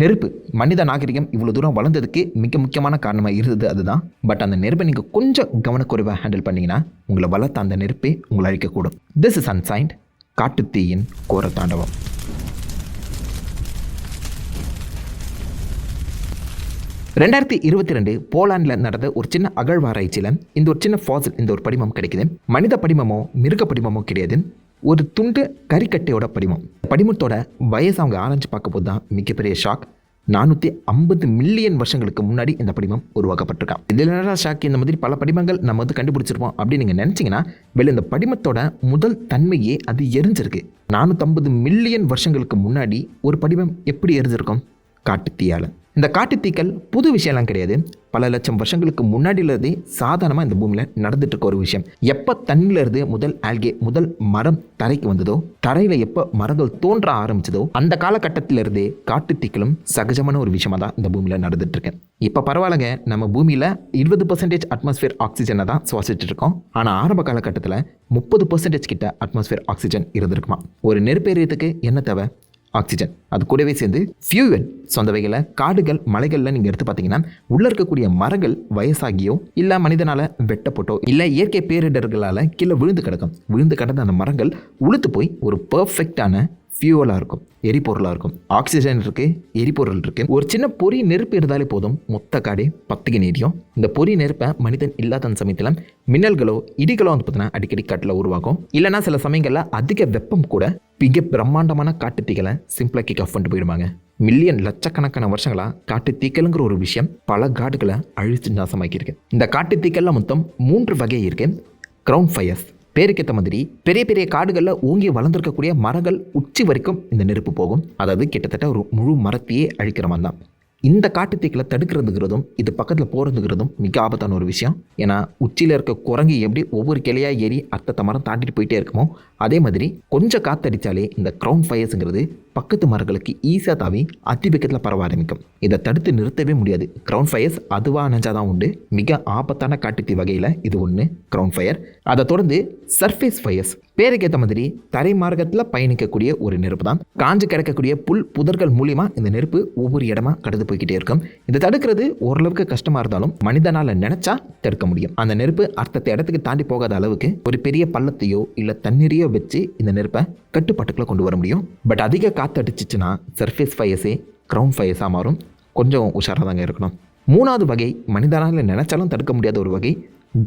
நெருப்பு. மனித நாகரிகம் இவ்வளோ தூரம் வளர்ந்ததுக்கு மிக முக்கியமான காரணமாக இருந்தது அதுதான். பட் அந்த நெருப்பை நீங்கள் கொஞ்சம் கவனக்குறைவாக ஹேண்டில் பண்ணிங்கன்னா உங்களை வளர்த்த அந்த நெருப்பே உங்களை அழிக்கக்கூடும். திஸ் இஸ் அன்சைன்ட் காட்டுத்தீயின் கோர தாண்டவம். ரெண்டாயிரத்தி இருபத்தி ரெண்டு போலாண்டில் நடந்த ஒரு சின்ன அகழ்வாராய்ச்சியில் இந்த ஒரு சின்ன ஃபாசில் இந்த ஒரு படிமம் கிடைக்குது. மனித படிமமோ மிருக படிமமோ கிடையாது ஒரு துண்டு கறிக்கட்டையோட படிமம். படிமத்தோட வயசு அவங்க ஆராய்ச்சி பார்க்கும்போது தான் மிகப்பெரிய ஷாக் நானூற்றி ஐம்பது மில்லியன் வருஷங்களுக்கு முன்னாடி இந்த படிமம் உருவாக்கப்பட்டிருக்கான் இதில் என்னடா ஷாக் இந்த மாதிரி பல படிமங்கள் நம்ம வந்து கண்டுபிடிச்சிருப்போம் அப்படின்னு நீங்கள் நினச்சிங்கன்னா வெளில இந்த படிமத்தோட முதல் தன்மையே அது எரிஞ்சிருக்கு. நானூற்றம்பது மில்லியன் வருஷங்களுக்கு முன்னாடி ஒரு படிமம் எப்படி எரிஞ்சிருக்கும்? காட்டுத்தீயால் இந்த காட்டுத்தீக்கள் புது விஷயம்லாம் கிடையாது. பல லட்சம் வருஷங்களுக்கு முன்னாடியிலிருந்து சாதாரணமாக இந்த பூமியில் நடந்துட்டு இருக்க ஒரு விஷயம். எப்போ தண்ணியிலிருந்து முதல் ஆல்கே முதல் மரம் தரைக்கு வந்ததோ தரையில் எப்போ மரங்கள் தோன்ற ஆரம்பிச்சதோ அந்த காலகட்டத்திலிருந்தே காட்டுத்தீக்களும் சகஜமான ஒரு விஷயமாக தான் இந்த பூமியில் நடந்துட்டு இப்போ பரவாயில்லைங்க நம்ம பூமியில் இருபது பர்சன்டேஜ் அட்மாஸ்பியர் ஆக்சிஜனை தான் சுவாசிச்சுட்டு இருக்கோம். ஆனால் ஆரம்ப காலகட்டத்தில் முப்பது பர்சன்டேஜ் கிட்ட அட்மாஸ்பியர் ஆக்சிஜன் இருந்திருக்குமா? ஒரு நெருப்பேறியத்துக்கு என்ன தேவை? ஆக்சிஜன். அது கூடவே சேர்ந்து ஃபியூவல் சொந்த வகையில் காடுகள் மலைகளில் நீங்கள் எடுத்து பார்த்தீங்கன்னா உள்ளே இருக்கக்கூடிய மரங்கள் வயசாகியோ இல்லை மனிதனால் வெட்டப்பட்டோ இல்லை இயற்கை பேரிடர்களால் கீழே விழுந்து கிடக்கும். விழுந்து கிடந்த அந்த மரங்கள் உளுத்து போய் ஒரு பர்ஃபெக்டான ஃபியூவலாக இருக்கும் எரிபொருளாக இருக்கும் ஆக்சிஜன் இருக்குது எரிபொருள் இருக்குது ஒரு சின்ன பொறி நெருப்பு இருந்தாலே போதும். மொத்த காடே பத்துக்கு நீடியும். இந்த பொறி நெருப்பை மனிதன் இல்லாத சமயத்தில் மின்னல்களோ இடிகளோ வந்து பார்த்தீங்கன்னா அடிக்கடி காட்டில் உருவாகும். இல்லைனா சில சமயங்களில் அதிக வெப்பம் கூட மிக பிரம்மாண்டமான காட்டுத்தீகளை சிம்பிளாக கிக் ஆஃப் பண்ணிட்டு போயிடுவாங்க. மில்லியன் லட்சக்கணக்கான வருஷங்களாக காட்டுத்தீக்கலுங்கிற ஒரு விஷயம் பல காடுகளை அழிச்சு நாசமாக்கியிருக்கு. இந்த காட்டுத்தீக்கல்ல மொத்தம் மூன்று வகை இருக்கு. கிரவுண்ட் ஃபயர்ஸ் பேருக்கேற்ற மாதிரி பெரிய பெரிய காடுகளில் ஓங்கி வளர்ந்துருக்கக்கூடிய மரங்கள் உச்சி வரைக்கும் இந்த நெருப்பு போகும். அதாவது கிட்டத்தட்ட ஒரு முழு மரத்தையே அழிக்கிற மாதிரி தான். இந்த காட்டுத்தீக்களை தடுக்கிறதுங்கிறதும் இது பக்கத்தில் போகிறதுங்கிறதும் மிக ஆபத்தான ஒரு விஷயம். ஏன்னா உச்சியில் இருக்க குரங்கு எப்படி ஒவ்வொரு கிளையாக ஏறி அத்தத்தை மரம் தாண்டிட்டு போயிட்டே இருக்குமோ அதே மாதிரி கொஞ்சம் காத்தடித்தாலே இந்த க்ரௌன் ஃபயர்ஸுங்கிறது பக்கத்து மரங்களுக்கு ஈஸியாக தாவி அதிவேகத்தில் பரவ ஆரம்பிக்கும். இதை தடுத்து நிறுத்தவே முடியாது. க்ரௌன் ஃபயர்ஸ் அதுவாக அணைஞ்சாதான் உண்டு. மிக ஆபத்தான காட்டுத்தீ வகையில் இது ஒன்று க்ரௌண்ட் ஃபயர் அதை தொடர்ந்து சர்ஃபேஸ் ஃபயர்ஸ் பேருக்கேற்ற மாதிரி தரை மார்க்கத்தில் பயணிக்கக்கூடிய ஒரு நெருப்பு தான். காஞ்சு கிடக்கக்கூடிய புல் புதர்கள் மூலியமா இந்த நெருப்பு ஒவ்வொரு இடமா கடந்து போய்கிட்டே இருக்கும். இதை தடுக்கிறது ஓரளவுக்கு கஷ்டமாக இருந்தாலும் மனிதனால் நினைச்சா தடுக்க முடியும். அந்த நெருப்பு அர்த்தத்தை இடத்துக்கு தாண்டி போகாத அளவுக்கு ஒரு பெரிய பள்ளத்தையோ இல்லை தண்ணீரையோ வச்சு இந்த நெருப்பை கட்டுப்பாட்டுக்குள்ள கொண்டு வர முடியும். பட் அதிக காற்று அடிச்சிச்சுன்னா சர்ஃபேஸ் ஃபயர்ஸே க்ரௌண்ட் ஃபயர்ஸாக மாறும். கொஞ்சம் உஷாராக தாங்க இருக்கணும். மூணாவது வகை மனிதனால் நினைச்சாலும் தடுக்க முடியாத ஒரு வகை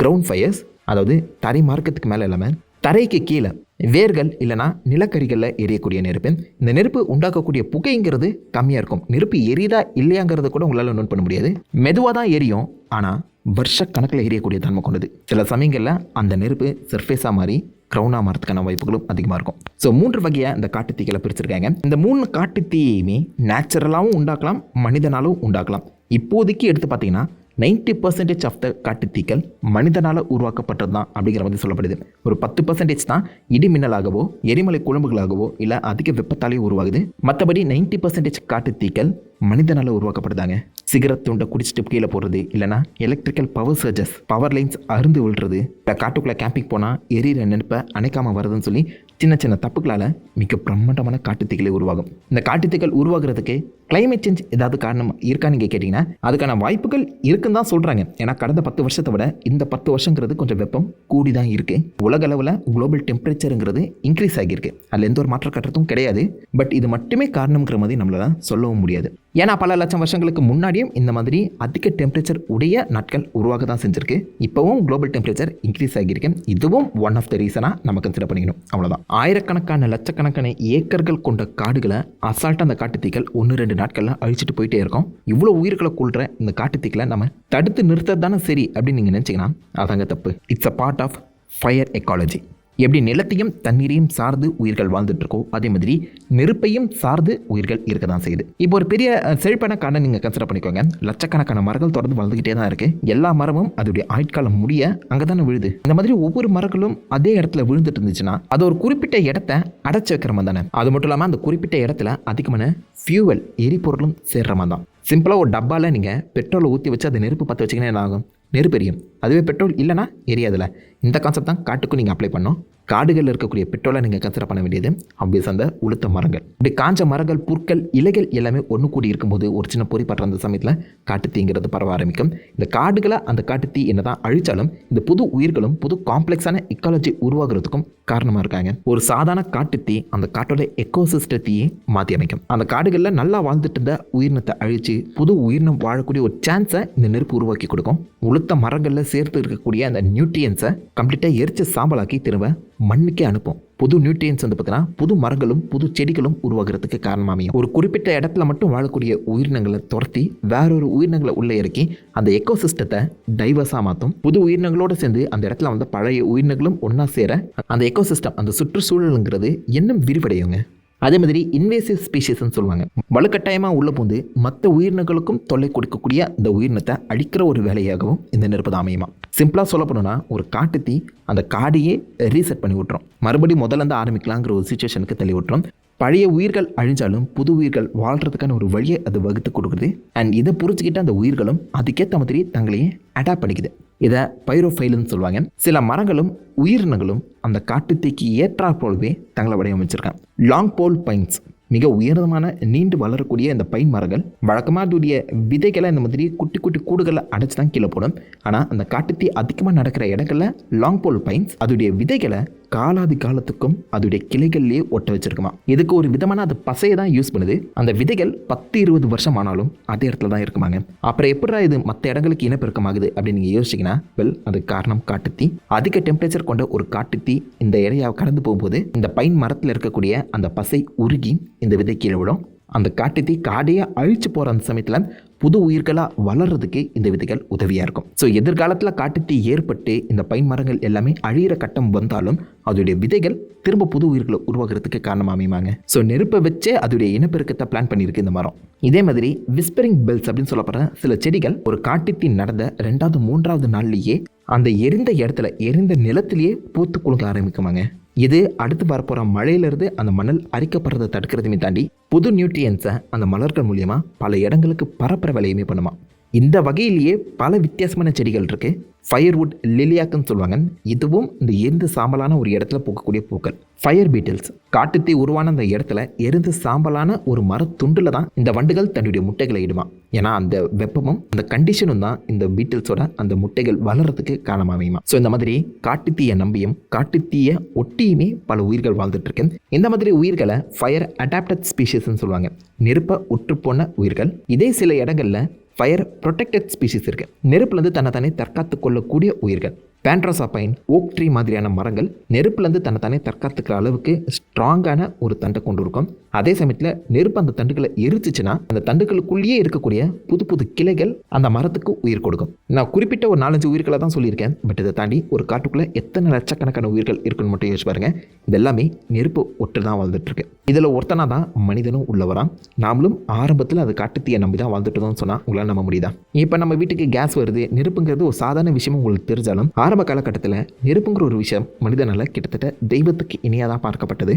கிரவுண்ட் ஃபயர்ஸ் அதாவது தரை மார்க்கத்துக்கு மேலே இல்லாமல் தரைக்கு கீழே வேர்கள் இல்லைனா நிலக்கரிகளில் எரியக்கூடிய நெருப்பு. இந்த நெருப்பு உண்டாக்கக்கூடிய புகைங்கிறது கம்மியாக இருக்கும். நெருப்பு எரியுதா இல்லையாங்கிறத கூட உங்களால் நோட் பண்ண முடியாது. மெதுவாக தான் எரியும். ஆனால் வருஷக்கணக்கில் எரியக்கூடிய தன்மை கொண்டது. சில சமயங்களில் அந்த நெருப்பு சர்ஃபேஸாக மாறி க்ரௌனாக மாறதுக்கான வாய்ப்புகளும் அதிகமாக இருக்கும். ஸோ மூன்று வகையாக இந்த காட்டுத்தீக்களை பிரிச்சிருக்காங்க. இந்த மூணு காட்டுத்தீயுமே நேச்சுரலாகவும் உண்டாக்கலாம் மனிதனாலும் உண்டாக்கலாம். இப்போதைக்கு எடுத்து பார்த்தீங்கன்னா நைன்டி பர்சன்டேஜ் ஆஃப் த காட்டுத்தீக்கள் மனிதனால் உருவாக்கப்பட்டது தான் அப்படிங்கிற மாதிரி சொல்லப்படுது. ஒரு பத்து பர்சன்டேஜ் தான் இடி மின்னலாகவோ எரிமலை குழம்புகளாகவோ இல்லை அதிக வெப்பத்தாலேயோ உருவாகுது. மற்றபடி நைன்டி பர்சன்டேஜ் காட்டுத்தீக்கள் மனிதனால் உருவாக்கப்படுதாங்க. சிகரெட் துண்டை குடிச்சிட்டு கீழே போடுறது இல்லைனா electrical power surges power lines அருந்து விழுறது. இப்போ காட்டுக்குள்ளே கேம்பிங் போனால் எரியிற நெருப்பை அணைக்காமல் வருதுன்னு சொல்லி சின்ன சின்ன தப்புகளால் மிக பிரம்மாண்டமான காட்டுத்தீக்களை உருவாகும். இந்த காட்டுத்தீக்கள் உருவாகிறதுக்கு கிளைமேட் சேஞ்ச் ஏதாவது காரணம் இருக்கான்னு நீங்கள் கேட்டிங்கன்னா அதுக்கான வாய்ப்புகள் இருக்குன்னு தான் சொல்கிறாங்க ஏன்னா கடந்த பத்து வருஷத்தை விட இந்த பத்து வருஷங்கிறது கொஞ்சம் வெப்பம் கூடி தான் இருக்குது உலக அளவில் குளோபல் டெம்பரேச்சருங்கிறது இன்க்ரீஸ் ஆகியிருக்கு. அதில் எந்த ஒரு மாற்ற கட்டுறதும் கிடையாது. பட் இது மட்டுமே காரணம்ங்கிற மாதிரி நம்மளால் சொல்லவும் முடியாது. ஏன்னா பல லட்சம் வருஷங்களுக்கு முன்னாடியும் இந்த மாதிரி அதிக டெம்பரேச்சர் உடைய நாட்கள் உருவாக தான் செஞ்சிருக்கு. இப்போவும் குளோபல் டெம்பரேச்சர் இன்க்ரீஸ் ஆகியிருக்கு. இதுவும் ஒன் ஆஃப் த ரீசனாக நம்ம கன்சிடர் பண்ணிக்கணும். அவ்வளோதான் ஆயிரக்கணக்கான லட்சக்கணக்கான ஏக்கர்கள் கொண்ட காடுகளை அசால்ட்டாக அந்த காட்டுத்தீக்கள் ஒன்று ரெண்டு நாட்களில் அழிச்சிட்டு போயிட்டே இருக்கும். இவ்வளோ உயிர்களை கொள்கிற இந்த காட்டுத்தீக்களை நம்ம தடுத்து நிறுத்தது தானே சரி அப்படின்னு நீங்கள் நினச்சிங்கன்னா அதாங்க தப்பு. It's a part of fire ecology எப்படி நிலத்தையும் தண்ணீரையும் சார்ந்து உயிர்கள் வாழ்ந்துட்டு இருக்கோ அதே மாதிரி நெருப்பையும் சார்ந்து உயிர்கள் இருக்க தான் செய்யுது. இப்போ ஒரு பெரிய செழிப்பான காடை நீங்கள் கன்சிடர் பண்ணிக்கோங்க. லட்சக்கணக்கான மரங்கள் தொடர்ந்து வளர்ந்துக்கிட்டே தான் இருக்கு. எல்லா மரமும் அதோடைய ஆயுட்காலம் முடிய அங்கே தானே விழுது. இந்த மாதிரி ஒவ்வொரு மரங்களும் அதே இடத்துல விழுந்துட்டு இருந்துச்சுன்னா அது ஒரு குறிப்பிட்ட இடத்த அடைச்சி வைக்கிற மாதிரி தானே. அது மட்டும் இல்லாமல் அந்த குறிப்பிட்ட இடத்துல அதிகமான ஃபியூவல் எரிபொருளும் சேர்ற மாதிரி தான். சிம்பிளாக ஒரு டப்பாவில் நீங்கள் பெட்ரோலை ஊற்றி வச்சு அதை நெருப்பு பற்ற வச்சிங்கன்னா என்ன ஆகும்? நெருப்பெரியும். அதுவே பெட்ரோல் இல்லைன்னா எரியாதுல. இந்த கான்செப்ட் தான் காட்டுக்கும் நீங்கள் அப்ளை பண்ணோம் காடுகளில் இருக்கக்கூடிய பெட்ரோலை நீங்கள் கன்சிடர் பண்ண வேண்டியது ஆப்வியஸ் அந்த உளுத்த மரங்கள். இப்படி காஞ்ச மரங்கள் புற்கள் இலைகள் எல்லாமே ஒன்று கூடி இருக்கும்போது ஒரு சின்ன பொறி பற்ற அந்த சமயத்தில் காட்டுத்தீங்கிறது பரவ ஆரம்பிக்கும். இந்த காடுகளை அந்த காட்டுத்தீ என்னதான் அழிச்சாலும் இந்த புது உயிர்களும் புது காம்ப்ளெக்ஸான இக்காலஜி உருவாகிறதுக்கும் காரணமாக இருக்காங்க. ஒரு சாதாரண காட்டுத்தீ அந்த காட்டோட எக்கோசிஸ்டத்தையே மாற்றி அமைக்கும். அந்த காடுகளில் நல்லா வாழ்ந்துட்டு இருந்த உயிரினத்தை அழித்து புது உயிரினம் வாழக்கூடிய ஒரு சான்ஸை இந்த நெருப்பு உருவாக்கி கொடுக்கும். உளுத்த மரங்களில் சேர்த்து இருக்கக்கூடிய அந்த நியூட்ரியன்ஸை கம்ப்ளீட்டாக எரிச்சு சாம்பலாக்கி திரும்ப மண்ணுக்கே அனுப்பும். புது நியூட்ரியன்ஸ் வந்து பார்த்தீங்கன்னா புது மரங்களும் புது செடிகளும் உருவாகிறதுக்கு காரணமாக அமையும் ஒரு குறிப்பிட்ட இடத்துல மட்டும் வாழக்கூடிய உயிரினங்களை துரத்தி வேறொரு உயிரினங்களை உள்ளே இறக்கி அந்த எக்கோசிஸ்டத்தை டைவர்ஸாக மாற்றும் புது உயிரினங்களோடு சேர்ந்து அந்த இடத்துல வந்து பழைய உயிரினங்களும் ஒன்றா சேர அந்த எக்கோசிஸ்டம் அந்த சுற்றுச்சூழலுங்கிறது இன்னும் விரிவடையுங்க. அதே மாதிரி இன்வேசிவ் ஸ்பீஷிஸ்ன்னு சொல்லுவாங்க. வலுக்கட்டாயமாக உள்ள பூந்து மற்ற உயிரினங்களுக்கும் தொல்லை கொடுக்கக்கூடிய இந்த உயிரினத்தை அழிக்கிற ஒரு வேலையாகவும் இந்த நெருப்பு தான் அமையுமா? சிம்பிளாக சொல்ல போனோம்னா ஒரு காட்டுத்தீ அந்த காடையே ரீசெட் பண்ணி விட்டுரும். மறுபடியும் முதல்ல இருந்து ஆரம்பிக்கலாங்கிற ஒரு சுச்சுவேஷனுக்கு தள்ளி விட்டுரும். பழைய உயிர்கள் அழிஞ்சாலும் புது உயிர்கள் வாழ்கிறதுக்கான ஒரு வழியை அது வகுத்து கொடுக்குது. அண்ட் இதை புரிஞ்சுக்கிட்ட அந்த உயிர்களும் அதுக்கேற்ற மாதிரி தங்களையே அடாப்ட் பண்ணிக்குது. இதை பைரோஃபைலுன்னு சொல்லுவாங்க. சில மரங்களும் உயிரினங்களும் அந்த காட்டுத்தீக்கு ஏற்றாற் போலவே தங்களை வடிவமைச்சிருக்காங்க. லாங் போல் பைன்ஸ் மிக உயர்ந்தமான நீண்டு வளரக்கூடிய இந்த பைன் மரங்கள் வழக்கமாக அதோடைய விதைகளை இந்த மாதிரி குட்டி குட்டி கூடுகளை அடைச்சி தான் கீழே போடும். ஆனால் அந்த காட்டுத்தீ அதிகமாக நடக்கிற இடங்களில் லாங் போல் பைன்ஸ் அதோடைய விதைகளை காலாதி காலத்துக்கும் அதோடைய கிளைகள்லேயே ஒட்ட வச்சிருக்குமா? இதுக்கு ஒரு விதமான அது பசையை தான் யூஸ் பண்ணுது. அந்த விதைகள் பத்து இருபது வருஷம் ஆனாலும் அதே இடத்துல தான் இருக்குமாங்க. அப்புறம் எப்படா இது மற்ற இடங்களுக்கு இனப்பெருக்கமாகுது அப்படின்னு நீங்கள் யோசிச்சிங்கன்னா வெல் அது காரணம் காட்டுத்தீ. அதிக டெம்பரேச்சர் கொண்ட ஒரு காட்டுத்தீ இந்த ஏரியாவை கடந்து போகும்போது இந்த பைன் மரத்தில் இருக்கக்கூடிய அந்த பசை உருகி இந்த விதை கீழே விடும் அந்த காட்டுத்தீ காடையே அழிச்சு போகிற அந்த சமயத்தில் புது உயிர்களாக வளர்றதுக்கு இந்த விதைகள் உதவியாக இருக்கும். ஸோ எதிர்காலத்தில் காட்டுத்தீ ஏற்பட்டு இந்த பைன் மரங்கள் எல்லாமே அழியிற கட்டம் வந்தாலும் அதோடைய விதைகள் திரும்ப புது உயிர்களை உருவாகிறதுக்கு காரணமாக அமையுமாங்க? ஸோ நெருப்பை வச்சே அதோடைய இனப்பெருக்கத்தை பிளான் பண்ணியிருக்கு இந்த மரம். இதே மாதிரி விஸ்பரிங் பெல்ஸ் அப்படின்னு சொல்லப்படுற சில செடிகள் ஒரு காட்டுத்தீ நடந்த ரெண்டாவது மூன்றாவது நாள்லேயே அந்த எரிந்த இடத்துல எரிந்த நிலத்திலேயே பூத்து குலுங்க ஆரம்பிக்குமாங்க. இது அடுத்து வரப்போகிற மழையிலிருந்து அந்த மணல் அரிக்கப்படுறதை தடுக்கிறதுமே தாண்டி புது நியூட்ரியன்ஸை அந்த மலர்கள் மூலியமாக பல இடங்களுக்கு பரப்புகிற வேலையுமே பண்ணுமா. இந்த வகையிலேயே பல வித்தியாசமான செடிகள் இருக்குது ஃபயர்வுட் லிலியாக்குன்னு சொல்லுவாங்க. இதுவும் இந்த எரிந்து சாம்பலான ஒரு இடத்துல பூக்கக்கூடிய பூக்கள். ஃபயர் பீட்டில்ஸ் காட்டுத்தீ உருவான அந்த இடத்துல எரிந்து சாம்பலான ஒரு மரத்துண்டில் தான் இந்த வண்டுகள் தன்னுடைய முட்டைகளை இடுவான். ஏன்னா அந்த வெப்பமும் அந்த கண்டிஷனும் தான் இந்த பீட்டில்ஸோட அந்த முட்டைகள் வளர்கிறதுக்கு காரணமாக அமையுமா. ஸோ இந்த மாதிரி காட்டுத்தீயை நம்பியும் காட்டுத்தீயை ஒட்டியுமே பல உயிர்கள் வாழ்ந்துட்டு இருக்கு. இந்த மாதிரி உயிர்களை ஃபயர் அடாப்டட் ஸ்பீஷிஸ்ன்னு சொல்லுவாங்க. நெருப்ப உற்றுப்போன உயிர்கள். இதே சில இடங்களில் ஃபயர் ப்ரொடெக்டட் ஸ்பீஷிஸ் இருக்குது நெருப்புலேருந்து தன்னை தானே தற்காத்து கொள்ளக்கூடிய உயிர்கள். பேண்ட்ரோசாப்பைன் ஓக் ட்ரீ மாதிரியான மரங்கள் நெருப்புலேருந்து தன்னை தானே தற்காத்துக்கிற அளவுக்கு ஸ்ட்ராங்கான ஒரு தண்டை கொண்டு இருக்கும் அதே சமயத்தில் நெருப்பு அந்த தண்டுகளை எரிச்சிச்சுன்னா அந்த தண்டுகளுக்குள்ளேயே இருக்கக்கூடிய புது புது கிளைகள் அந்த மரத்துக்கு உயிர் கொடுக்கும். நான் குறிப்பிட்ட ஒரு நாலஞ்சு உயிர்களை தான் சொல்லியிருக்கேன். பட் இதை தாண்டி ஒரு காட்டுக்குள்ளே எத்தனை லட்சக்கணக்கான உயிர்கள் இருக்குன்னு மட்டும் யோசிச்சு பாருங்க. இது எல்லாமே நெருப்பு ஒட்டு தான் வாழ்ந்துட்டுருக்கு. இதில் ஒருத்தனா தான் மனிதனும் உள்ளவரான் நாமளும் ஆரம்பத்தில் அது காட்டுத்தீயை நம்பி தான் வாழ்ந்துட்டு தான் சொன்னால் உங்களால் நம்ப முடியுதா? இப்போ நம்ம வீட்டுக்கு கேஸ் வருது. நெருப்புங்கிறது ஒரு சாதாரண விஷயம் உங்களுக்கு தெரிஞ்சாலும் ஆரம்ப ஆரம்ப காலகட்டத்தில் நெருப்புங்கிற ஒரு விஷயம் மனிதனால் கிட்டத்தட்ட தெய்வத்துக்கு இணையாக தான் பார்க்கப்பட்டது.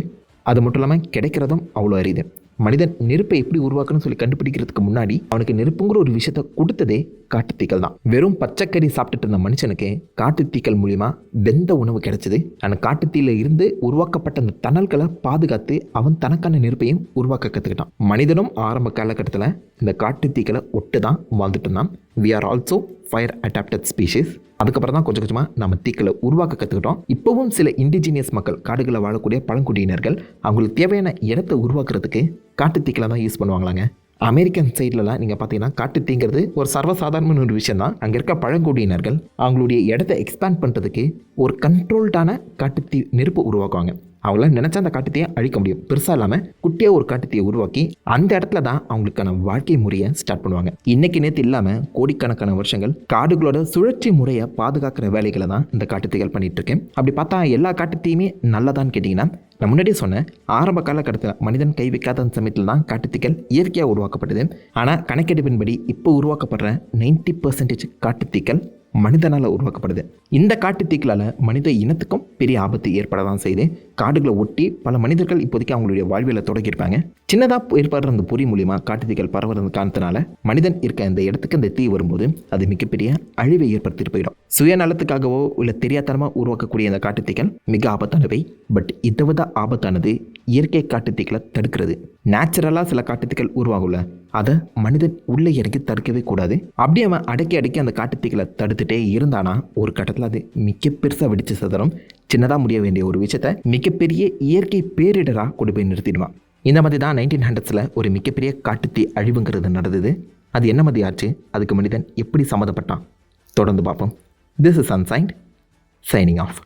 அது மட்டும் இல்லாமல் கிடைக்கிறதும் அவ்வளோ அரிது. மனிதன் நெருப்பை எப்படி உருவாக்கணும்னு சொல்லி கண்டுபிடிக்கிறதுக்கு முன்னாடி அவனுக்கு நெருப்புங்கிற ஒரு விஷயத்த கொடுத்ததே காட்டுத்தீக்கள் தான். வெறும் பச்சைக்கறி சாப்பிட்டுட்டு இருந்த மனுஷனுக்கு காட்டுத்தீக்கள் மூலிமா வெந்த உணவு கிடைச்சது. அந்த காட்டுத்தீயில இருந்து உருவாக்கப்பட்ட அந்த தணல்களை பாதுகாத்து அவன் தனக்கான நெருப்பையும் உருவாக்க கற்றுக்கிட்டான் மனிதனும் ஆரம்ப காலகட்டத்தில் இந்த காட்டுத்தீக்களை ஒட்டு தான் வாழ்ந்துட்டு இருந்தான். We are also fire adapted species அதுக்கப்புறம் தான் கொஞ்சம் கொஞ்சமாக நம்ம தீக்களை உருவாக்க கற்றுக்கிட்டோம் இப்போவும் சில இண்டிஜினியஸ் மக்கள் காடுகளில் வாழக்கூடிய பழங்குடியினர்கள் அவங்களுக்கு தேவையான இடத்தை உருவாக்குறதுக்கு காட்டுத்தீக்களை தான் யூஸ் பண்ணுவாங்களாங்க. அமெரிக்கன் சைட்லலாம் நீங்கள் பார்த்தீங்கன்னா காட்டுத்தீங்கிறது ஒரு சர்வசாதாரணமான ஒரு விஷயம் தான் அங்கே இருக்க பழங்குடியினர்கள் அவங்களுடைய இடத்த எக்ஸ்பேண்ட் பண்ணுறதுக்கு ஒரு கண்ட்ரோல்டான காட்டுத்தீ நெருப்பு உருவாக்குவாங்க. அவங்களால நினச்சா அந்த காட்டுத்தீயை அழிக்க முடியும். பெருசாக இல்லாமல் குட்டியாக ஒரு காட்டுத்தீயை உருவாக்கி அந்த இடத்துல தான் அவங்களுக்கான வாழ்க்கை முறையை ஸ்டார்ட் பண்ணுவாங்க. இன்னைக்கு நேற்று இல்லாமல் கோடிக்கணக்கான வருஷங்கள் காடுகளோட சுழற்சி முறையை பாதுகாக்கிற வேலைகளை தான் இந்த காட்டுத்தீகள் பண்ணிட்டு இருக்கேன் அப்படி பார்த்தா எல்லா காட்டுத்தீயுமே நல்லதான்னு கேட்டிங்கன்னா நான் முன்னாடியே சொன்னேன் ஆரம்ப காலகட்டத்தில் மனிதன் கை வைக்காத அந்த சமயத்தில் தான் காட்டுத்தீக்கள் இயற்கையாக உருவாக்கப்பட்டது. ஆனால் கணக்கெடுப்பின்படி இப்போ உருவாக்கப்படுற நைன்டி பர்சன்டேஜ் காட்டுத்தீக்கள் மனிதனால் உருவாக்கப்படுது. இந்த காட்டுத்தீக்களால் மனித இனத்துக்கும் பெரிய ஆபத்து ஏற்பட தான் செய்யுது. காடுகளை ஒட்டி பல மனிதர்கள் இப்போதைக்கு அவங்களுடைய வாழ்வியலை தொடங்கியிருப்பாங்க சின்னதாக ஏற்படுற அந்த பொறி மூலியமா காட்டுத்தீக்கள் பரவுறது காரணத்தினால மனிதன் இருக்க இந்த இடத்துக்கு அந்த தீ வரும்போது அது மிகப்பெரிய அழிவை ஏற்படுத்திட்டு போயிடும். சுயநலத்துக்காகவோ இல்லை தெரியாதனமாக உருவாக்கக்கூடிய அந்த காட்டுத்தீக்கள் மிக ஆபத்தானவை. பட் இதை விட ஆபத்தானது இயற்கை காட்டுத்தீக்களை தடுக்கிறது. நேச்சுரலாக சில காட்டுத்தீக்கள் உருவாகும்ல அதை மனிதன் உள்ளே இறக்கி தடுக்கவே கூடாது. அப்படியே அவன் அடக்கி அடக்கி அந்த காட்டுத்தீக்களை தடுத்துட்டே இருந்தானா ஒரு கட்டத்தில் அது மிக பெருசாக வெடிச்சு சதுரம். சின்னதாக முடிய வேண்டிய ஒரு விஷயத்த மிகப்பெரிய இயற்கை பேரிடராக கொண்டு போய் நிறுத்திடுவான். இந்த மாதிரி தான் நைன்டீன் ஹண்ட்ரட்ஸில் ஒரு மிகப்பெரிய காட்டுத்தீ அழிவுங்கிறது நடந்தது. அது என்ன மாதிரி ஆச்சு? அதுக்கு மனிதன் எப்படி சம்மந்தப்பட்டான்? தொடர்ந்து பார்ப்போம். This is ancient signing of